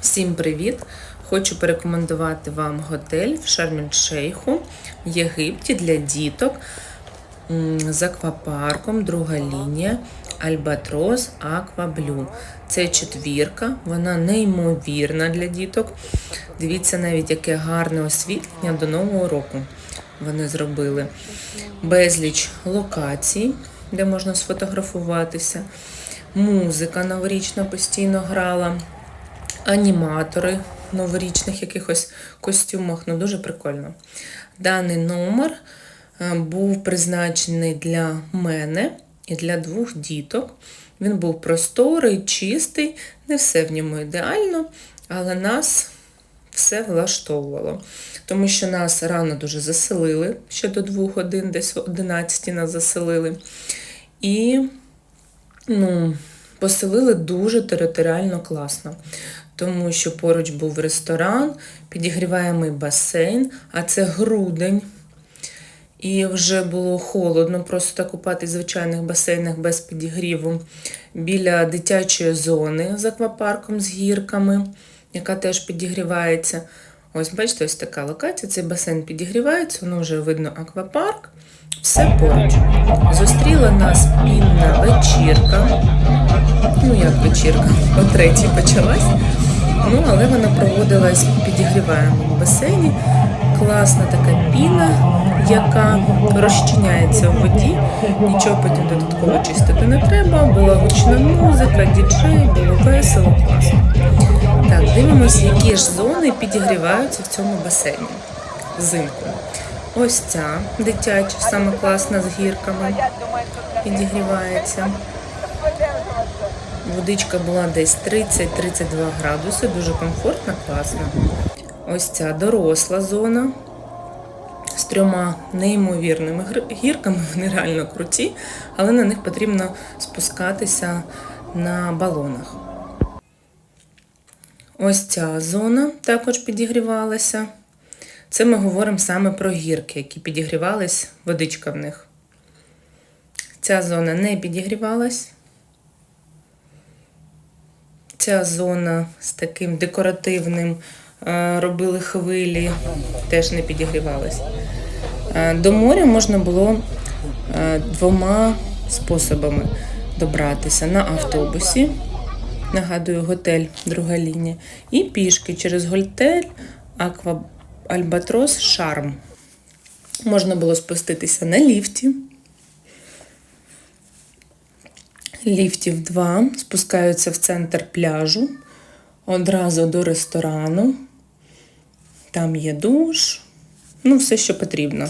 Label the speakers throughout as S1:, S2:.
S1: Всім привіт! Хочу порекомендувати вам готель в Шарм-ель-Шейху Єгипті для діток з аквапарком, друга лінія Альбатрос Акваблю. Це четвірка, вона неймовірна для діток. Дивіться навіть, яке гарне освітлення до нового року вони зробили. Безліч локацій, де можна сфотографуватися. Музика новорічна постійно грала аніматори в новорічних якихось костюмах. Ну, дуже прикольно. Даний номер е, був призначений для мене і для двох діток. Він був просторий, чистий, не все в ньому ідеально, але нас все влаштовувало. Тому що нас рано дуже заселили, ще до двох годин, десь в 11 нас заселили. І ну, поселили дуже територіально класно, тому що поруч був ресторан, підігріваємий басейн, а це грудень. І вже було холодно, просто так купатись в звичайних басейнах без підігріву. Біля дитячої зони з аквапарком, з гірками, яка теж підігрівається. Ось, бачите, ось така локація. Цей басейн підігрівається, воно вже видно аквапарк. Все поруч. Зустріла нас пінна вечірка. Ну, як вечірка, о третій почалась. Ну, але вона проводилась в підігріваємому басейні. Класна така піна, яка розчиняється в воді. Нічого потім додатково чистити не треба. Була гучна музика, діджей, було весело, класно. Так, дивимося, які ж зони підігріваються в цьому басейні взимку. Ось ця дитяча, саме класна з гірками, підігрівається. Водичка була десь 30-32 градуси, дуже комфортна, класна. Ось ця доросла зона з трьома неймовірними гірками, вони реально круті, але на них потрібно спускатися на балонах. Ось ця зона також підігрівалася. Це ми говоримо саме про гірки, які підігрівались, водичка в них. Ця зона не підігрівалась. Ця зона з таким декоративним е, робили хвилі, теж не підігрівалась. Е, До моря можна було е, двома способами добратися на автобусі. Нагадую, готель, друга лінія. І пішки через готель Аква Альбатрос Шарм. Можна було спуститися на ліфті. Ліфтів два спускаються в центр пляжу, одразу до ресторану. Там є душ, ну, все, що потрібно.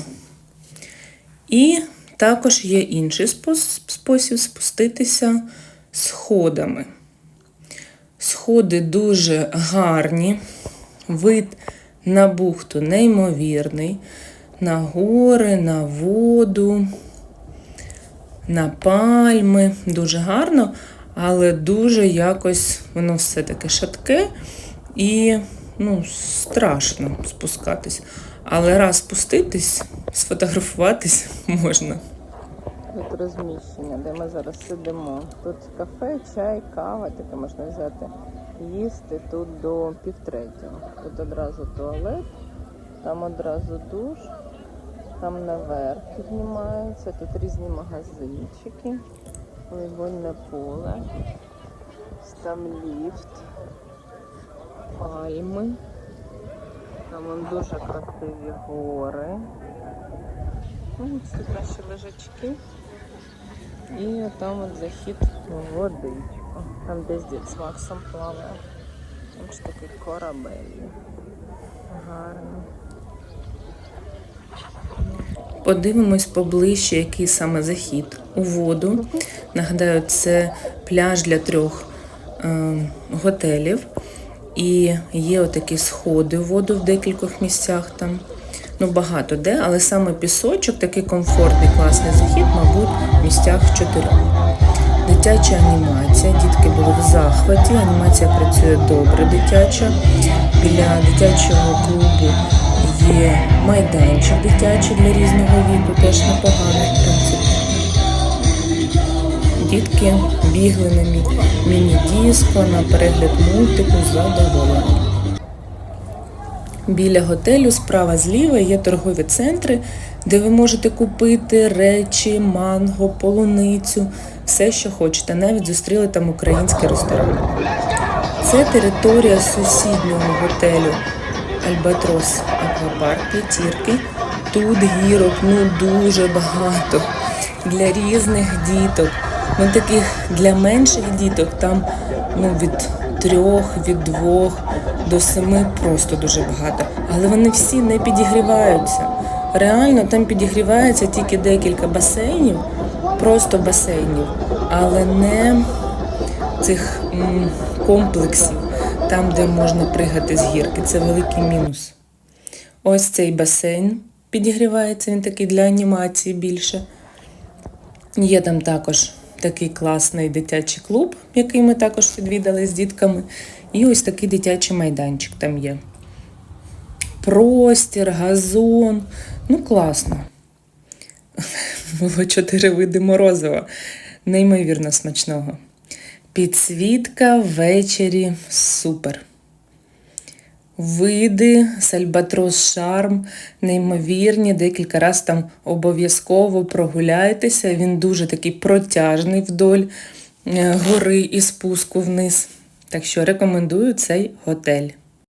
S1: І також є інший спос- спосіб спуститися сходами. Сходи дуже гарні, вид на бухту неймовірний, на гори, на воду, на пальми. Дуже гарно, але дуже якось воно все таке шатке і ну, страшно спускатись. Але раз спуститись, сфотографуватись можна.
S2: Тут розміщення, де ми зараз сидимо. Тут кафе, чай, кава, таке можна взяти, їсти тут до півтретього. Тут одразу туалет, там одразу душ, там наверх піднімається, тут різні магазинчики, волейбольне поле, там ліфт, пальми, там вон дуже красиві гори. Ну, це наші лежачки. І там от захід водичку. Там десь дід з Максом плаває. Там ж такий корабель. Гарно.
S1: Подивимось поближче, який саме захід у воду. Нагадаю, це пляж для трьох е, готелів. І є отакі сходи в воду в декількох місцях там. Ну, багато де, але саме пісочок, такий комфортний, класний захід, мабуть, в місцях чотирьох. Дитяча анімація. Дітки були в захваті. Анімація працює добре, дитяча. Біля дитячого клубу є майданчик дитячий для різного віку, теж непоганий, в принципі. Дітки бігли на міні-диско, на перегляд мультику задоволені. Біля готелю справа зліва є торгові центри, де ви можете купити речі, манго, полуницю, все, що хочете. Навіть зустріли там український ресторан. Це територія сусіднього готелю Альбатрос Аквапарк П'ятірки. Тут гірок ну дуже багато для різних діток. Ну таких для менших діток там ну від трьох, від двох до семи просто дуже багато. Але вони всі не підігріваються. Реально там підігрівається тільки декілька басейнів, просто басейнів, але не цих м, комплексів, там, де можна пригати з гірки. Це великий мінус. Ось цей басейн підігрівається, він такий для анімації більше. Є там також такий класний дитячий клуб, який ми також відвідали з дітками. І ось такий дитячий майданчик там є. Простір, газон. Ну, класно. Було чотири види морозива. Неймовірно смачного. Підсвітка ввечері супер. Види, Сальбатрос Шарм, неймовірні, декілька разів там обов'язково прогуляйтеся. Він дуже такий протяжний вдоль е, гори і спуску вниз. Так що рекомендую цей готель.